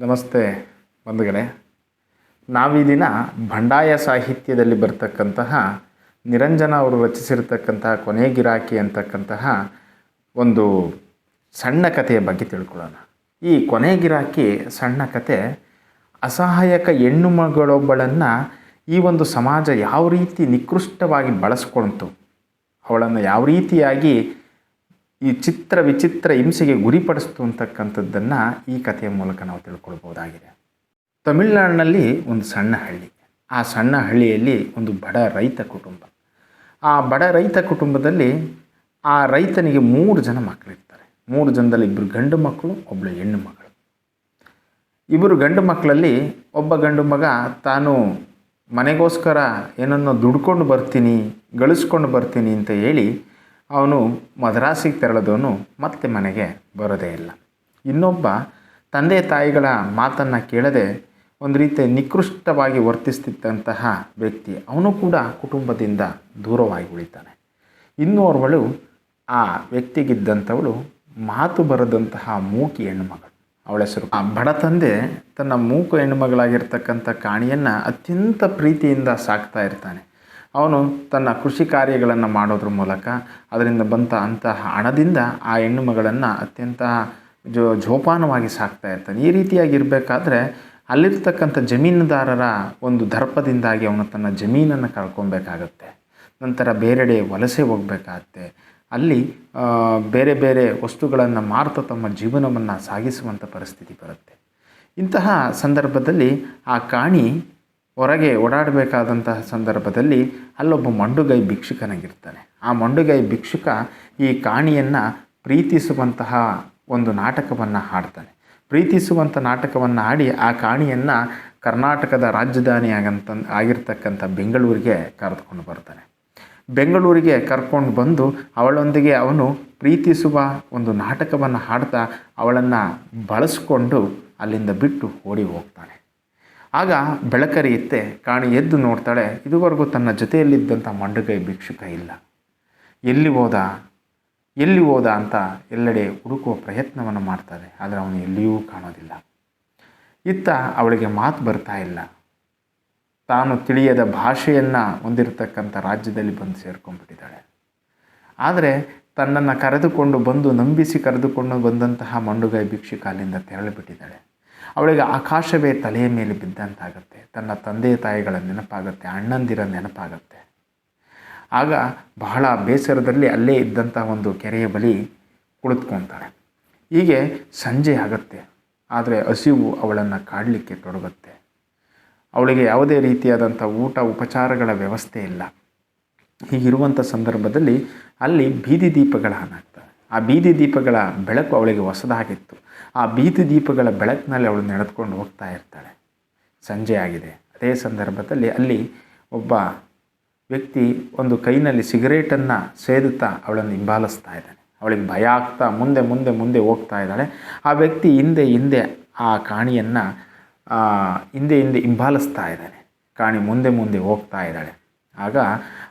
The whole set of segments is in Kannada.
ನಮಸ್ತೆ ಬಂಧುಗಳೇ. ನಾವೀ ದಿನ ಬಂಡಾಯ ಸಾಹಿತ್ಯದಲ್ಲಿ ಬರ್ತಕ್ಕಂತಹ ನಿರಂಜನ ಅವರು ರಚಿಸಿರ್ತಕ್ಕಂತಹ ಕೊನೆ ಗಿರಾಕಿ ಅಂತಕ್ಕಂತಹ ಒಂದು ಸಣ್ಣ ಕಥೆಯ ಬಗ್ಗೆ ತಿಳ್ಕೊಳ್ಳೋಣ. ಈ ಕೊನೆ ಗಿರಾಕಿ ಸಣ್ಣ ಕತೆ ಅಸಹಾಯಕ ಹೆಣ್ಣು ಮಗಳೊಬ್ಬಳನ್ನು ಈ ಒಂದು ಸಮಾಜ ಯಾವ ರೀತಿ ನಿಕೃಷ್ಟವಾಗಿ ಬಳಸ್ಕೊಳ್ತು ಅವಳನ್ನು ಯಾವ ರೀತಿಯಾಗಿ ಈ ಚಿತ್ರ ವಿಚಿತ್ರ ಹಿಂಸೆಗೆ ಗುರಿಪಡಿಸ್ತು ಅಂತಕ್ಕಂಥದ್ದನ್ನು ಈ ಕಥೆಯ ಮೂಲಕ ನಾವು ತಿಳ್ಕೊಳ್ಬೋದಾಗಿದೆ ತಮಿಳುನಾಡಿನಲ್ಲಿ ಒಂದು ಸಣ್ಣ ಹಳ್ಳಿ. ಆ ಸಣ್ಣ ಹಳ್ಳಿಯಲ್ಲಿ ಒಂದು ಬಡ ರೈತ ಕುಟುಂಬ. ಆ ಬಡ ರೈತ ಕುಟುಂಬದಲ್ಲಿ ಆ ರೈತನಿಗೆ ಮೂರು ಜನ ಮಕ್ಕಳಿರ್ತಾರೆ. ಮೂರು ಜನದಲ್ಲಿ ಇಬ್ಬರು ಗಂಡು ಮಕ್ಕಳು ಒಬ್ಬಳು ಹೆಣ್ಣು ಮಗಳು ಇಬ್ಬರು ಗಂಡು ಮಕ್ಕಳಲ್ಲಿ ಒಬ್ಬ ಗಂಡು ಮಗ, ತಾನು ಮನೆಗೋಸ್ಕರ ಏನನ್ನೋ ದುಡ್ಕೊಂಡು ಬರ್ತೀನಿ, ಗಳಿಸ್ಕೊಂಡು ಬರ್ತೀನಿ ಅಂತ ಹೇಳಿ ಅವನು ಮದ್ರಾಸಿಗೆ ತೆರಳಿದವನು ಮತ್ತೆ ಮನೆಗೆ ಬರೋದೇ ಇಲ್ಲ. ಇನ್ನೊಬ್ಬ ತಂದೆ ತಾಯಿಗಳ ಮಾತನ್ನು ಕೇಳದೆ ಒಂದು ರೀತಿ ನಿಕೃಷ್ಟವಾಗಿ ವರ್ತಿಸ್ತಿದ್ದಂತಹ ವ್ಯಕ್ತಿ. ಅವನು ಕೂಡ ಕುಟುಂಬದಿಂದ ದೂರವಾಗಿ ಉಳಿತಾನೆ. ಇನ್ನೋರ್ವಳು ಆ ವ್ಯಕ್ತಿಗಿದ್ದಂಥವಳು ಮಾತು ಬರದಂತಹ ಮೂಕಿ ಹೆಣ್ಣುಮಗಳು. ಅವಳ ಹೆಸರು ಆ ಬಡ ತಂದೆ ತನ್ನ ಮೂಕು ಹೆಣ್ಣುಮಗಳಾಗಿರ್ತಕ್ಕಂಥ ಕಾಣಿಯನ್ನು ಅತ್ಯಂತ ಪ್ರೀತಿಯಿಂದ ಸಾಕ್ತಾ ಇರ್ತಾನೆ. ಅವನು ತನ್ನ ಕೃಷಿ ಕಾರ್ಯಗಳನ್ನು ಮಾಡೋದ್ರ ಮೂಲಕ ಅದರಿಂದ ಬಂತ ಅಂತಹ ಹಣದಿಂದ ಆ ಹೆಣ್ಣು ಮಗಳನ್ನು ಅತ್ಯಂತ ಜೋ ಜೋಪಾನವಾಗಿ ಸಾಕ್ತಾ ಇರ್ತಾನೆ. ಈ ರೀತಿಯಾಗಿರಬೇಕಾದ್ರೆ ಅಲ್ಲಿರ್ತಕ್ಕಂಥ ಜಮೀನುದಾರರ ಒಂದು ದರ್ಪದಿಂದಾಗಿ ಅವನು ತನ್ನ ಜಮೀನನ್ನು ಕಳ್ಕೊಬೇಕಾಗತ್ತೆ. ನಂತರ ಬೇರೆಡೆ ವಲಸೆ ಹೋಗಬೇಕಾಗತ್ತೆ. ಅಲ್ಲಿ ಬೇರೆ ಬೇರೆ ವಸ್ತುಗಳನ್ನು ಮಾರ್ತಾ ತಮ್ಮ ಜೀವನವನ್ನು ಸಾಗಿಸುವಂಥ ಪರಿಸ್ಥಿತಿ ಬರುತ್ತೆ. ಇಂತಹ ಸಂದರ್ಭದಲ್ಲಿ ಆ ಕಾಣಿ ಹೊರಗೆ ಓಡಾಡಬೇಕಾದಂತಹ ಸಂದರ್ಭದಲ್ಲಿ ಅಲ್ಲೊಬ್ಬ ಮಂಡುಗೈ ಭಿಕ್ಷುಕನಾಗಿರ್ತಾನೆ. ಆ ಮಂಡುಗೈ ಭಿಕ್ಷುಕ ಈ ಕಾಣಿಯನ್ನು ಪ್ರೀತಿಸುವಂತಹ ಒಂದು ನಾಟಕವನ್ನು ಹಾಡ್ತಾನೆ. ಪ್ರೀತಿಸುವಂಥ ನಾಟಕವನ್ನು ಆಡಿ ಆ ಕಾಣಿಯನ್ನು ಕರ್ನಾಟಕದ ರಾಜಧಾನಿ ಆಗಂತ ಆಗಿರ್ತಕ್ಕಂಥ ಬೆಂಗಳೂರಿಗೆ ಕರೆದುಕೊಂಡು ಬರ್ತಾನೆ. ಬೆಂಗಳೂರಿಗೆ ಕರ್ಕೊಂಡು ಬಂದು ಅವಳೊಂದಿಗೆ ಅವನು ಪ್ರೀತಿಸುವ ಒಂದು ನಾಟಕವನ್ನು ಹಾಡ್ತಾ ಅವಳನ್ನು ಬಳಸ್ಕೊಂಡು ಅಲ್ಲಿಂದ ಬಿಟ್ಟು ಓಡಿ ಹೋಗ್ತಾನೆ. ಆಗ ಬೆಳಕರಿಯುತ್ತೆ ಕಾಣಿ ಎದ್ದು ನೋಡ್ತಾಳೆ, ಇದುವರೆಗೂ ತನ್ನ ಜೊತೆಯಲ್ಲಿದ್ದಂಥ ಮಂಡುಗೈ ಭಿಕ್ಷುಕ ಇಲ್ಲ. ಎಲ್ಲಿ ಹೋದ ಎಲ್ಲಿ ಹೋದ ಅಂತ ಎಲ್ಲೆಡೆ ಹುಡುಕುವ ಪ್ರಯತ್ನವನ್ನು ಮಾಡ್ತಾಳೆ, ಆದರೆ ಅವನು ಎಲ್ಲಿಯೂ ಕಾಣೋದಿಲ್ಲ. ಇತ್ತ ಅವಳಿಗೆ ಮಾತು ಬರ್ತಾ ಇಲ್ಲ. ತಾನು ತಿಳಿಯದ ಭಾಷೆಯನ್ನು ಹೊಂದಿರತಕ್ಕಂಥ ರಾಜ್ಯದಲ್ಲಿ ಬಂದು ಸೇರ್ಕೊಂಡ್ಬಿಟ್ಟಿದ್ದಾಳೆ. ಆದರೆ ತನ್ನನ್ನು ಕರೆದುಕೊಂಡು ಬಂದು ನಂಬಿಸಿ ಕರೆದುಕೊಂಡು ಬಂದಂತಹ ಮಂಡುಗೈ ಭಿಕ್ಷುಕ ಅಲ್ಲಿಂದ ತೆರಳಿಬಿಟ್ಟಿದ್ದಾಳೆ. ಅವಳಿಗೆ ಆಕಾಶವೇ ತಲೆಯ ಮೇಲೆ ಬಿದ್ದಂತಾಗುತ್ತೆ. ತನ್ನ ತಂದೆ ತಾಯಿಗಳ ನೆನಪಾಗುತ್ತೆ, ಅಣ್ಣಂದಿರ ನೆನಪಾಗುತ್ತೆ. ಆಗ ಬಹಳ ಬೇಸರದಲ್ಲಿ ಅಲ್ಲೇ ಇದ್ದಂಥ ಒಂದು ಕೆರೆಯ ಬಳಿ ಕುಳಿತುಕೊತಾಳೆ. ಹೀಗೆ ಸಂಜೆ ಆಗುತ್ತೆ, ಆದರೆ ಹಸಿವು ಅವಳನ್ನು ಕಾಡಲಿಕ್ಕೆ ತೊಡಗುತ್ತೆ. ಅವಳಿಗೆ ಯಾವುದೇ ರೀತಿಯಾದಂಥ ಊಟ, ಉಪಚಾರಗಳ ವ್ಯವಸ್ಥೆ ಇಲ್ಲ. ಹೀಗಿರುವಂಥ ಸಂದರ್ಭದಲ್ಲಿ ಅಲ್ಲಿ ಬೀದಿ ದೀಪಗಳ ಆ ಬೀದಿ ದೀಪಗಳ ಬೆಳಕು ಅವಳಿಗೆ ಹೊಸದಾಗಿತ್ತು. ಆ ಬೀದಿ ದೀಪಗಳ ಬೆಳಕಿನಲ್ಲಿ ಅವಳು ನಡೆದುಕೊಂಡು ಹೋಗ್ತಾ ಇರ್ತಾಳೆ. ಸಂಜೆ ಆಗಿದೆ. ಅದೇ ಸಂದರ್ಭದಲ್ಲಿ ಅಲ್ಲಿ ಒಬ್ಬ ವ್ಯಕ್ತಿ ಒಂದು ಕೈನಲ್ಲಿ ಸಿಗರೇಟನ್ನು ಸೇದುತ್ತಾ ಅವಳನ್ನು ಹಿಂಬಾಲಿಸ್ತಾ ಇದ್ದಾನೆ. ಅವಳಿಗೆ ಭಯ ಆಗ್ತಾ ಮುಂದೆ ಮುಂದೆ ಮುಂದೆ ಹೋಗ್ತಾ ಇದ್ದಾಳೆ. ಆ ವ್ಯಕ್ತಿ ಹಿಂದೆ ಹಿಂದೆ ಆ ಕಾಣಿಯನ್ನು ಹಿಂದೆ ಹಿಂದೆ ಹಿಂಬಾಲಿಸ್ತಾ ಇದ್ದಾನೆ. ಕಾಣಿ ಮುಂದೆ ಮುಂದೆ ಹೋಗ್ತಾ ಇದ್ದಾಳೆ. ಆಗ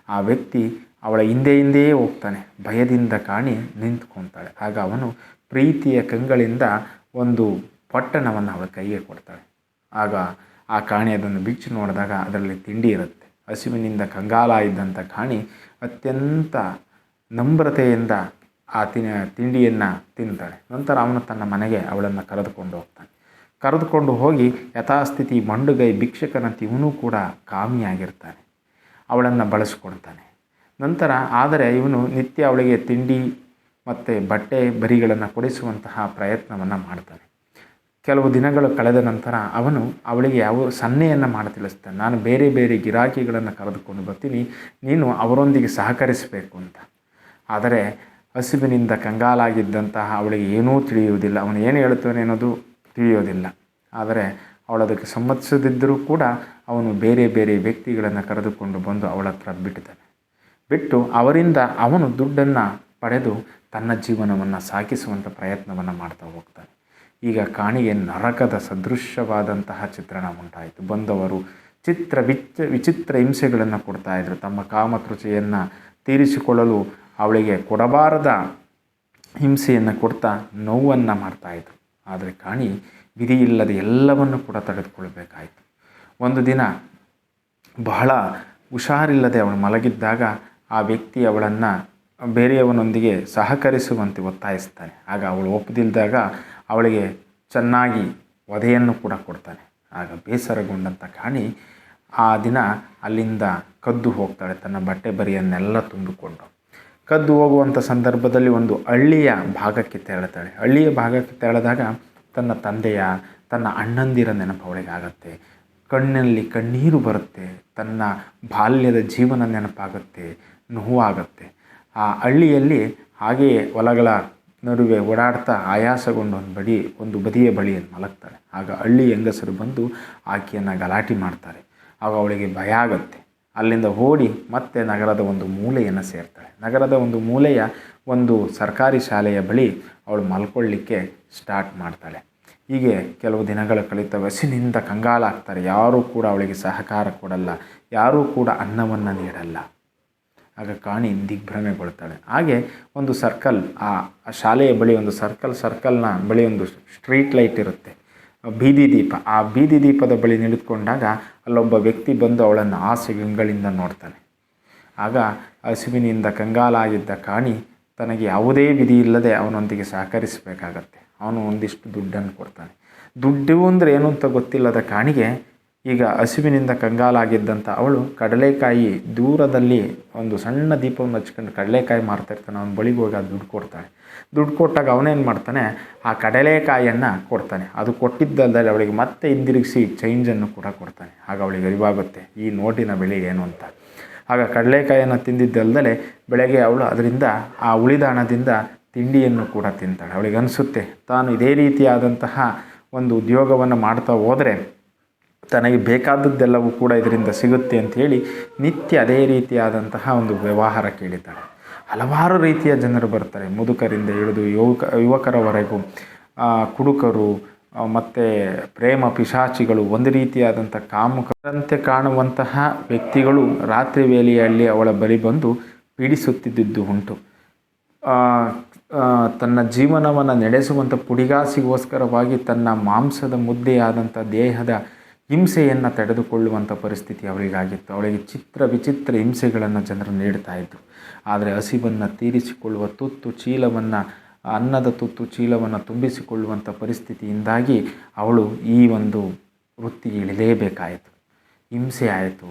ಆ ವ್ಯಕ್ತಿ ಅವಳ ಹಿಂದೆ, ಹಿಂದೆಯೇ ಹೋಗ್ತಾನೆ. ಭಯದಿಂದ ಕಾಣಿ ನಿಂತ್ಕೊತಾಳೆ. ಆಗ ಅವನು ಪ್ರೀತಿಯ ಕಂಗಳಿಂದ ಒಂದು ಪಟ್ಟಣವನ್ನು ಅವಳ ಕೈಗೆ ಕೊಡ್ತಾಳೆ ಆಗ ಆ ಕಾಣಿ ಅದನ್ನು ಬಿಚ್ಚಿ ನೋಡಿದಾಗ ಅದರಲ್ಲಿ ತಿಂಡಿ ಇರುತ್ತೆ. ಹಸಿವಿನಿಂದ ಕಂಗಾಲ ಇದ್ದಂಥ ಕಾಣಿ ಅತ್ಯಂತ ನಮ್ರತೆಯಿಂದ ಆ ತಿನ ತಿಂಡಿಯನ್ನು ತಿಂತಾಳೆ. ನಂತರ ಅವನು ತನ್ನ ಮನೆಗೆ ಅವಳನ್ನು ಕರೆದುಕೊಂಡು ಹೋಗ್ತಾನೆ. ಕರೆದುಕೊಂಡು ಹೋಗಿ ಯಥಾಸ್ಥಿತಿ ಮಂಡುಗೈ ಭಿಕ್ಷಕನಂತೆ ಇವನು ಕೂಡ ಕಾಮಿಯಾಗಿರ್ತಾನೆ. ಅವಳನ್ನು ಬಳಸ್ಕೊಳ್ತಾನೆ. ನಂತರ ಆದರೆ ಇವನು ನಿತ್ಯ ಅವಳಿಗೆ ತಿಂಡಿ ಮತ್ತು ಬಟ್ಟೆ ಬರಿಗಳನ್ನು ಕೊಡಿಸುವಂತಹ ಪ್ರಯತ್ನವನ್ನು ಮಾಡ್ತಾನೆ. ಕೆಲವು ದಿನಗಳು ಕಳೆದ ನಂತರ ಅವನು ಅವಳಿಗೆ ಯಾವ ಸನ್ನೆಯನ್ನು ಮಾಡಿ ತಿಳಿಸ್ತಾನೆ. ನಾನು ಬೇರೆ ಬೇರೆ ಗಿರಾಕಿಗಳನ್ನು ಕರೆದುಕೊಂಡು ಬರ್ತೀನಿ. ನೀನು ಅವರೊಂದಿಗೆ ಸಹಕರಿಸಬೇಕು ಅಂತ. ಆದರೆ ಹಸಿವಿನಿಂದ ಕಂಗಾಲಾಗಿದ್ದಂತಹ ಅವಳಿಗೆ ಏನೂ ತಿಳಿಯುವುದಿಲ್ಲ. ಅವನು ಏನು ಹೇಳ್ತಾನೆ ಅನ್ನೋದು ತಿಳಿಯೋದಿಲ್ಲ. ಆದರೆ ಅವಳದಕ್ಕೆ ಸಮ್ಮತಿಸದಿದ್ದರೂ ಕೂಡ ಅವನು ಬೇರೆ ಬೇರೆ ವ್ಯಕ್ತಿಗಳನ್ನು ಕರೆದುಕೊಂಡು ಬಂದು ಅವಳ ಹತ್ರ ಬಿಟ್ಟು ಅವರಿಂದ ಅವನು ದುಡ್ಡನ್ನು ಪಡೆದು ತನ್ನ ಜೀವನವನ್ನು ಸಾಗಿಸುವಂಥ ಪ್ರಯತ್ನವನ್ನು ಮಾಡ್ತಾ ಹೋಗ್ತಾನೆ. ಈಗ ಕಾಣಿಗೆ ನರಕದ ಸದೃಶ್ಯವಾದಂತಹ ಚಿತ್ರಣ ಉಂಟಾಯಿತು. ಬಂದವರು ಚಿತ್ರ ವಿಚ, ವಿಚಿತ್ರ ಹಿಂಸೆಗಳನ್ನು ಕೊಡ್ತಾಯಿದ್ರು ತಮ್ಮ ಕಾಮತೃಚೆಯನ್ನು ತೀರಿಸಿಕೊಳ್ಳಲು ಅವಳಿಗೆ ಕೊಡಬಾರದ ಹಿಂಸೆಯನ್ನು ಕೊಡ್ತಾ ನೋವನ್ನು ಮಾಡ್ತಾಯಿದ್ರು ಆದರೆ ಕಾಣಿ ವಿಧಿ ಇಲ್ಲದೆ ಎಲ್ಲವನ್ನು ಕೂಡ ತಡೆದುಕೊಳ್ಬೇಕಾಯಿತು. ಒಂದು ದಿನ ಬಹಳ ಹುಷಾರಿಲ್ಲದೆ ಅವಳು ಮಲಗಿದ್ದಾಗ ಆ ವ್ಯಕ್ತಿ ಅವಳನ್ನು ಬೇರೆಯವನೊಂದಿಗೆ ಸಹಕರಿಸುವಂತೆ ಒತ್ತಾಯಿಸ್ತಾನೆ. ಆಗ ಅವಳು ಒಪ್ಪದಿಲ್ದಾಗ ಅವಳಿಗೆ ಚೆನ್ನಾಗಿ ವಧೆಯನ್ನು ಕೂಡ ಕೊಡ್ತಾನೆ. ಆಗ ಬೇಸರಗೊಂಡಂಥ ಕಾಣಿ ಆ ದಿನ ಅಲ್ಲಿಂದ ಕದ್ದು ಹೋಗ್ತಾಳೆ ತನ್ನ ಬಟ್ಟೆ ಬರಿಯನ್ನೆಲ್ಲ ತುಂಬಿಕೊಂಡು. ಕದ್ದು ಹೋಗುವಂಥ ಸಂದರ್ಭದಲ್ಲಿ ಒಂದು ಹಳ್ಳಿಯ ಭಾಗಕ್ಕೆ ತೆರಳುತ್ತಾಳೆ. ಹಳ್ಳಿಯ ಭಾಗಕ್ಕೆ ತೆರಳಿದಾಗ ತನ್ನ ತಂದೆಯ, ತನ್ನ ಅಣ್ಣಂದಿರ ನೆನಪು ಅವಳಿಗಾಗತ್ತೆ. ಕಣ್ಣಲ್ಲಿ ಕಣ್ಣೀರು ಬರುತ್ತೆ. ತನ್ನ ಬಾಲ್ಯದ ಜೀವನ ನೆನಪಾಗುತ್ತೆ. ನೋವಾಗುತ್ತೆ. ಆ ಹಳ್ಳಿಯಲ್ಲಿ ಹಾಗೆಯೇ ಹೊಲಗಳ ನಡುವೆ ಓಡಾಡ್ತಾ ಆಯಾಸಗೊಂಡು ಒಂದು ಬಡಿ ಒಂದು ಬದಿಯ ಬಳಿಯನ್ನು ಮಲಗ್ತಾಳೆ. ಆಗ ಹಳ್ಳಿ ಹೆಂಗಸರು ಬಂದು ಆಕೆಯನ್ನು ಗಲಾಟೆ ಮಾಡ್ತಾರೆ. ಆಗ ಅವಳಿಗೆ ಭಯ ಆಗುತ್ತೆ. ಅಲ್ಲಿಂದ ಓಡಿ ಮತ್ತೆ ನಗರದ ಒಂದು ಮೂಲೆಯನ್ನು ಸೇರ್ತಾಳೆ. ನಗರದ ಒಂದು ಮೂಲೆಯ ಒಂದು ಸರ್ಕಾರಿ ಶಾಲೆಯ ಬಳಿ ಅವಳು ಮಲ್ಕೊಳ್ಳಿಕ್ಕೆ ಸ್ಟಾರ್ಟ್ ಮಾಡ್ತಾಳೆ. ಹೀಗೆ ಕೆಲವು ದಿನಗಳು ಕಳಿತ ವಸಿನಿಂದ ಕಂಗಾಲಾಗ್ತಾರೆ. ಯಾರೂ ಕೂಡ ಅವಳಿಗೆ ಸಹಕಾರ ಕೊಡಲ್ಲ. ಯಾರೂ ಕೂಡ ಅನ್ನವನ್ನು ನೀಡಲ್ಲ. ಆಗ ಕಾಣಿ ದಿಗ್ಭ್ರಮೆಗೊಳ್ತಾಳೆ ಹಾಗೆ ಒಂದು ಸರ್ಕಲ್ ಆ ಶಾಲೆಯ ಬಳಿ ಒಂದು ಸರ್ಕಲ್ ಸರ್ಕಲ್ನ ಬಳಿ ಒಂದು ಸ್ಟ್ರೀಟ್ ಲೈಟ್ ಇರುತ್ತೆ. ಬೀದಿ ದೀಪ. ಆ ಬೀದಿ ದೀಪದ ಬಳಿ ನಿಂತ್ಕೊಂಡಾಗ ಅಲ್ಲೊಬ್ಬ ವ್ಯಕ್ತಿ ಬಂದು ಅವಳನ್ನು ಆಸೆ ಗಂಗಳಿಂದ ನೋಡ್ತಾನೆ. ಆಗ ಹಸುವಿನಿಂದ ಕಂಗಾಲಾಗಿದ್ದ ಕಾಣಿ ತನಗೆ ಯಾವುದೇ ವಿಧಿ ಇಲ್ಲದೆ ಅವನೊಂದಿಗೆ ಸಹಕರಿಸಬೇಕಾಗತ್ತೆ. ಅವನು ಒಂದಿಷ್ಟು ದುಡ್ಡನ್ನು ಕೊಡ್ತಾನೆ. ದುಡ್ಡು ಅಂದರೆ ಏನು ಅಂತ ಗೊತ್ತಿಲ್ಲದ ಕಾಣಿಗೆ ಈಗ ಹಸಿವಿನಿಂದ ಕಂಗಾಲಾಗಿದ್ದಂಥ ಅವಳು ಕಡಲೆಕಾಯಿ ದೂರದಲ್ಲಿ ಒಂದು ಸಣ್ಣ ದೀಪವನ್ನು ಹಚ್ಕೊಂಡು ಕಡಲೆಕಾಯಿ ಮಾರ್ತಾಯಿರ್ತಾನೆ ಅವನ ಬಳಿಗೆ ಹೋಗಿ ಅದು ದುಡ್ಡು ಕೊಡ್ತಾಳೆ. ದುಡ್ಡು ಕೊಟ್ಟಾಗ ಅವನೇನು ಮಾಡ್ತಾನೆ? ಆ ಕಡಲೆಕಾಯಿಯನ್ನು ಕೊಡ್ತಾನೆ. ಅದು ಕೊಟ್ಟಿದ್ದಲ್ಲದೆ ಅವಳಿಗೆ ಮತ್ತೆ ಹಿಂದಿರುಗಿಸಿ ಚೇಂಜನ್ನು ಕೂಡ ಕೊಡ್ತಾನೆ. ಆಗ ಅವಳಿಗೆ ಅರಿವಾಗುತ್ತೆ, ಈ ನೋಟಿನ ಬೆಲೆ ಏನು ಅಂತ. ಆಗ ಕಡಲೆಕಾಯಿಯನ್ನು ತಿಂದಿದ್ದಲ್ಲದೆ ಬೆಳಗ್ಗೆ ಅವಳು ಅದರಿಂದ ಆ ಉಳಿದ ಹಣದಿಂದ ತಿಂಡಿಯನ್ನು ಕೂಡ ತಿಂತಾಳೆ. ಅವಳಿಗೆ ಅನಿಸುತ್ತೆ, ತಾನು ಇದೇ ರೀತಿಯಾದಂತಹ ಒಂದು ಉದ್ಯೋಗವನ್ನು ಮಾಡ್ತಾ ಹೋದರೆ ತನಗೆ ಬೇಕಾದದ್ದೆಲ್ಲವೂ ಕೂಡ ಇದರಿಂದ ಸಿಗುತ್ತೆ ಅಂಥೇಳಿ ನಿತ್ಯ ಅದೇ ರೀತಿಯಾದಂತಹ ಒಂದು ವ್ಯವಹಾರ ಕೇಳಿದ್ದಾರೆ. ಹಲವಾರು ರೀತಿಯ ಜನರು ಬರ್ತಾರೆ. ಮುದುಕರಿಂದ ಹಿಡಿದು ಯುವಕ, ಯುವಕರವರೆಗೂ ಕುಡುಕರು ಮತ್ತು ಪ್ರೇಮ ಪಿಶಾಚಿಗಳು, ಒಂದು ರೀತಿಯಾದಂಥ ಕಾಮುಕರಂತೆ ಕಾಣುವಂತಹ ವ್ಯಕ್ತಿಗಳು ರಾತ್ರಿ ವೇಳೆಯಲ್ಲಿ ಅವಳ ಬಳಿ ಬಂದು ಪೀಡಿಸುತ್ತಿದ್ದುದು ಉಂಟು. ತನ್ನ ಜೀವನವನ್ನು ನಡೆಸುವಂಥ ಪುಡಿಗಾಸಿಗೋಸ್ಕರವಾಗಿ ತನ್ನ ಮಾಂಸದ ಮುದ್ದೆಯಾದಂಥ ದೇಹದ ಹಿಂಸೆಯನ್ನು ತಡೆದುಕೊಳ್ಳುವಂಥ ಪರಿಸ್ಥಿತಿ ಅವರಿಗಾಗಿತ್ತು. ಅವಳಿಗೆ ಚಿತ್ರ ವಿಚಿತ್ರ ಹಿಂಸೆಗಳನ್ನು ಜನರು ನೀಡ್ತಾ ಇದ್ದರು ಆದರೆ ಹಸಿವನ್ನು ತೀರಿಸಿಕೊಳ್ಳುವ ತುತ್ತು ಚೀಲವನ್ನು, ಅನ್ನದ ತುತ್ತು ಚೀಲವನ್ನು ತುಂಬಿಸಿಕೊಳ್ಳುವಂಥ ಪರಿಸ್ಥಿತಿಯಿಂದಾಗಿ ಅವಳು ಈ ಒಂದು ವೃತ್ತಿಗೆ ಇಳಿಲೇಬೇಕಾಯಿತು. ಹಿಂಸೆ ಆಯಿತು.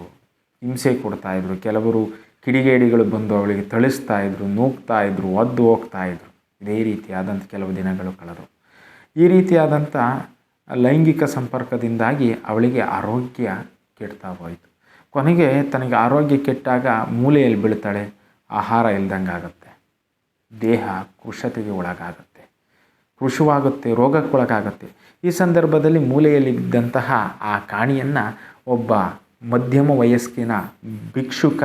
ಹಿಂಸೆ ಕೊಡ್ತಾಯಿದ್ರು ಕೆಲವರು ಕಿಡಿಗೇಡಿಗಳು ಬಂದು ಅವಳಿಗೆ ಥಳಿಸ್ತಾ ಇದ್ದರು ನೂಗ್ತಾ ಇದ್ದರು ಒದ್ದು ಹೋಗ್ತಾ ಇದ್ದರು ಇದೇ ರೀತಿಯಾದಂಥ ಕೆಲವು ದಿನಗಳು ಕಳೆದವು. ಈ ರೀತಿಯಾದಂಥ ಲೈಂಗಿಕ ಸಂಪರ್ಕದಿಂದಾಗಿ ಅವಳಿಗೆ ಆರೋಗ್ಯ ಕೆಡ್ತಾ ಹೋಯಿತು. ಕೊನೆಗೆ ತನಗೆ ಆರೋಗ್ಯ ಕೆಟ್ಟಾಗ ಮೂಲೆಯಲ್ಲಿ ಬೀಳ್ತಾಳೆ. ಆಹಾರ ಇಲ್ದಂಗೆ ಆಗುತ್ತೆ ದೇಹ ಕೃಶತೆಗೆ ಒಳಗಾಗುತ್ತೆ. ಕೃಷವಾಗುತ್ತೆ ರೋಗಕ್ಕೊಳಗಾಗುತ್ತೆ. ಈ ಸಂದರ್ಭದಲ್ಲಿ ಮೂಲೆಯಲ್ಲಿದ್ದಂತಹ ಆ ಕಾಣಿಯನ್ನು ಒಬ್ಬ ಮಧ್ಯಮ ವಯಸ್ಕಿನ ಭಿಕ್ಷುಕ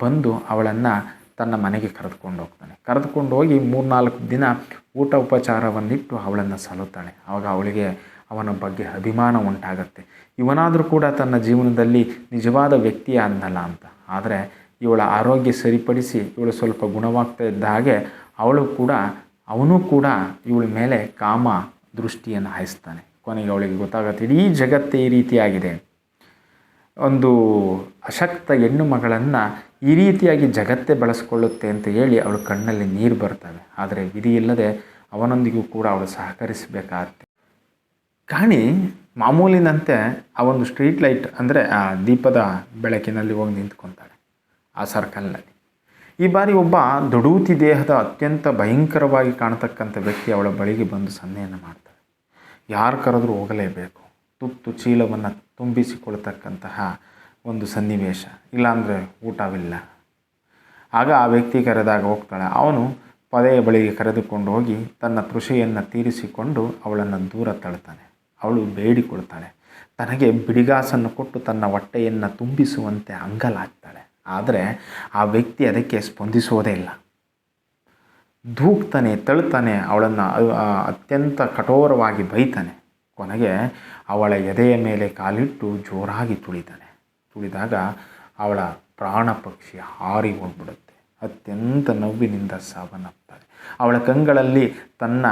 ಬಂದು ಅವಳನ್ನು ತನ್ನ ಮನೆಗೆ ಕರೆದುಕೊಂಡು ಹೋಗ್ತಾನೆ. ಕರೆದುಕೊಂಡು ಹೋಗಿ ಮೂರ್ನಾಲ್ಕು ದಿನ ಊಟ ಉಪಚಾರವನ್ನಿಟ್ಟು ಅವಳನ್ನು ಸಲುತ್ತಾಳೆ ಆವಾಗ ಅವಳಿಗೆ ಅವನ ಬಗ್ಗೆ ಅಭಿಮಾನ ಉಂಟಾಗತ್ತೆ. ಇವನಾದರೂ ಕೂಡ ತನ್ನ ಜೀವನದಲ್ಲಿ ನಿಜವಾದ ವ್ಯಕ್ತಿ ಆದನಲ್ಲ ಅಂತ. ಆದರೆ ಇವಳ ಆರೋಗ್ಯ ಸರಿಪಡಿಸಿ ಇವಳು ಸ್ವಲ್ಪ ಗುಣವಾಗ್ತಾ ಇದ್ದ ಹಾಗೆ ಅವಳು ಕೂಡ, ಅವನು ಕೂಡ ಇವಳ ಮೇಲೆ ಕಾಮ ದೃಷ್ಟಿಯನ್ನು ಹಾಯಿಸ್ತಾನೆ. ಕೊನೆಗೆ ಅವಳಿಗೆ ಗೊತ್ತಾಗತ್ತೆ, ಇಡೀ ಜಗತ್ತೇ ಈ ರೀತಿಯಾಗಿದೆ. ಒಂದು ಅಶಕ್ತ ಹೆಣ್ಣು ಮಗಳನ್ನು ಈ ರೀತಿಯಾಗಿ ಜಗತ್ತೇ ಬಳಸ್ಕೊಳ್ಳುತ್ತೆ ಅಂತ ಹೇಳಿ ಅವಳ ಕಣ್ಣಲ್ಲಿ ನೀರು ಬರ್ತವೆ. ಆದರೆ ವಿಧಿ ಇಲ್ಲದೆ ಅವನೊಂದಿಗೂ ಕೂಡ ಅವಳು ಸಹಕರಿಸಬೇಕಾಗತ್ತೆ. ಕಾಣಿ ಮಾಮೂಲಿನಂತೆ ಆ ಒಂದು ಸ್ಟ್ರೀಟ್ ಲೈಟ್ ಅಂದರೆ ಆ ದೀಪದ ಬೆಳಕಿನಲ್ಲಿ ಹೋಗಿ ನಿಂತ್ಕೊತಾಳೆ ಆ ಸರ್ಕಲ್ನಲ್ಲಿ ಈ ಬಾರಿ ಒಬ್ಬ ದೊಡೂತಿ ದೇಹದ ಅತ್ಯಂತ ಭಯಂಕರವಾಗಿ ಕಾಣತಕ್ಕಂಥ ವ್ಯಕ್ತಿ ಅವಳ ಬಳಿಗೆ ಬಂದು ಸನ್ನೆಯನ್ನು ಮಾಡ್ತಾಳೆ. ಯಾರು ಕರೆದ್ರೂ ಹೋಗಲೇಬೇಕು. ತುತ್ತು ಚೀಲವನ್ನು ತುಂಬಿಸಿಕೊಳ್ತಕ್ಕಂತಹ ಒಂದು ಸನ್ನಿವೇಶ. ಇಲ್ಲಾಂದರೆ ಊಟವಿಲ್ಲ. ಆಗ ಆ ವ್ಯಕ್ತಿ ಕರೆದಾಗ ಹೋಗ್ತಾಳೆ. ಅವನು ಪದೆಯ ಬಳಿಗೆ ಕರೆದುಕೊಂಡು ಹೋಗಿ ತನ್ನ ತೃಷೆಯನ್ನು ತೀರಿಸಿಕೊಂಡು ಅವಳನ್ನು ದೂರ ತಳ್ತಾನೆ. ಅವಳು ಬೇಡಿಕೊಳ್ತಾಳೆ. ತನಗೆ ಬಿಡಿಗಾಸನ್ನು ಕೊಟ್ಟು ತನ್ನ ಹೊಟ್ಟೆಯನ್ನು ತುಂಬಿಸುವಂತೆ ಅಂಗಲಾಗ್ತಾಳೆ. ಆದರೆ ಆ ವ್ಯಕ್ತಿ ಅದಕ್ಕೆ ಸ್ಪಂದಿಸೋದೇ ಇಲ್ಲ. ಧೂಕ್ತಾನೆ ತಳ್ತಾನೆ, ಅವಳನ್ನು ಅತ್ಯಂತ ಕಠೋರವಾಗಿ ಬೈತಾನೆ. ಕೊನೆಗೆ ಅವಳ ಎದೆಯ ಮೇಲೆ ಕಾಲಿಟ್ಟು ಜೋರಾಗಿ ತುಳಿತಾನೆ. ತುಳಿದಾಗ ಅವಳ ಪ್ರಾಣ ಪಕ್ಷಿ ಹಾರಿ ಹೋಗ್ಬಿಡುತ್ತೆ. ಅತ್ಯಂತ ನೋವಿನಿಂದ ಸಾವನ್ನಪ್ತಾಳೆ. ಅವಳ ಕಂಗಳಲ್ಲಿ ತನ್ನ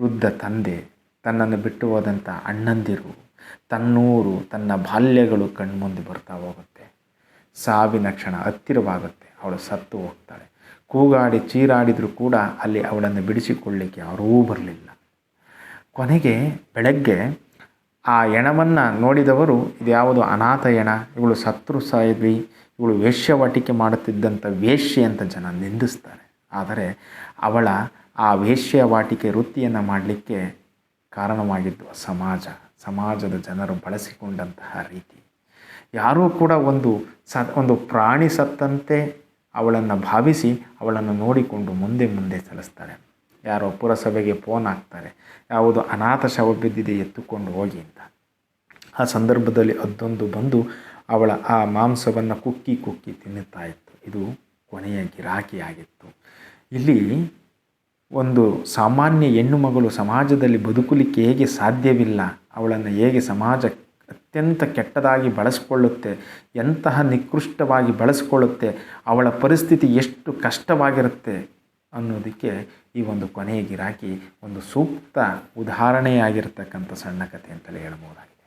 ವೃದ್ಧ ತಂದೆ ತನ್ನನ್ನು ಬಿಟ್ಟು ಹೋದಂಥ ಅಣ್ಣಂದಿರು, ತನ್ನೂರು, ತನ್ನ ಬಾಲ್ಯಗಳು ಕಣ್ಮುಂದೆ ಬರ್ತಾ ಹೋಗುತ್ತೆ. ಸಾವಿನ ಕ್ಷಣ ಹತ್ತಿರವಾಗುತ್ತೆ, ಅವಳು ಸತ್ತು ಹೋಗ್ತಾಳೆ. ಕೂಗಾಡಿ, ಚೀರಾಡಿದರೂ ಕೂಡ ಅಲ್ಲಿ ಅವಳನ್ನು ಬಿಡಿಸಿಕೊಳ್ಳಿಕ್ಕೆ ಯಾರೂ ಬರಲಿಲ್ಲ. ಕೊನೆಗೆ ಬೆಳಗ್ಗೆ ಆ ಎಣವನ್ನು ನೋಡಿದವರು, ಇದ್ಯಾವುದು ಅನಾಥ ಎಣ, ಇವಳು ಸತ್ರು ಸಾಯಿದ್ವಿ ಇವಳು ವೇಶ್ಯವಾಟಿಕೆ ಮಾಡುತ್ತಿದ್ದಂಥ ವೇಶ್ಯ ಅಂತ ಜನ ನಿಂದಿಸ್ತಾರೆ. ಆದರೆ ಅವಳ ಆ ವೇಶ್ಯವಾಟಿಕೆ ವೃತ್ತಿಯನ್ನು ಮಾಡಲಿಕ್ಕೆ ಕಾರಣವಾಗಿದ್ದು ಸಮಾಜ, ಸಮಾಜದ ಜನರು ಬಳಸಿಕೊಂಡಂತಹ ರೀತಿ. ಯಾರೂ ಕೂಡ ಒಂದು ಸ ಒಂದು ಪ್ರಾಣಿ ಸತ್ತಂತೆ ಅವಳನ್ನು ಭಾವಿಸಿ ಅವಳನ್ನು ನೋಡಿಕೊಂಡು ಮುಂದೆ ಮುಂದೆ ಚಲಿಸ್ತಾರೆ. ಯಾರೋ ಪುರಸಭೆಗೆ ಫೋನ್ ಹಾಕ್ತಾರೆ, ಯಾವುದು ಅನಾಥ ಶವ ಬಿದ್ದಿದೆ ಎತ್ತುಕೊಂಡು ಹೋಗಿ ಅಂತ. ಆ ಸಂದರ್ಭದಲ್ಲಿ ಅದೊಂದು ಬಂದು ಅವಳ ಆ ಮಾಂಸವನ್ನು ಕುಕ್ಕಿ ಕುಕ್ಕಿ ತಿನ್ನುತ್ತಾ ಇತ್ತು. ಇದು ಕೊನೆಯ ಗಿರಾಕಿಯಾಗಿತ್ತು. ಇಲ್ಲಿ ಒಂದು ಸಾಮಾನ್ಯ ಹೆಣ್ಣು ಮಗಳು ಸಮಾಜದಲ್ಲಿ ಬದುಕಲಿಕ್ಕೆ ಹೇಗೆ ಸಾಧ್ಯವಿಲ್ಲ, ಅವಳನ್ನು ಹೇಗೆ ಸಮಾಜ ಅತ್ಯಂತ ಕೆಟ್ಟದಾಗಿ ಬಳಸಿಕೊಳ್ಳುತ್ತೆ, ಎಂತಹ ನಿಕೃಷ್ಟವಾಗಿ ಬಳಸಿಕೊಳ್ಳುತ್ತೆ, ಅವಳ ಪರಿಸ್ಥಿತಿ ಎಷ್ಟು ಕಷ್ಟವಾಗಿರುತ್ತೆ ಅನ್ನೋದಕ್ಕೆ ಈ ಒಂದು ಕೊನೆಯ ಗಿರಾಕಿ ಒಂದು ಸೂಕ್ತ ಉದಾಹರಣೆಯಾಗಿರ್ತಕ್ಕಂಥ ಸಣ್ಣ ಕಥೆ ಅಂತಲೇ ಹೇಳ್ಬೋದಾಗಿದೆ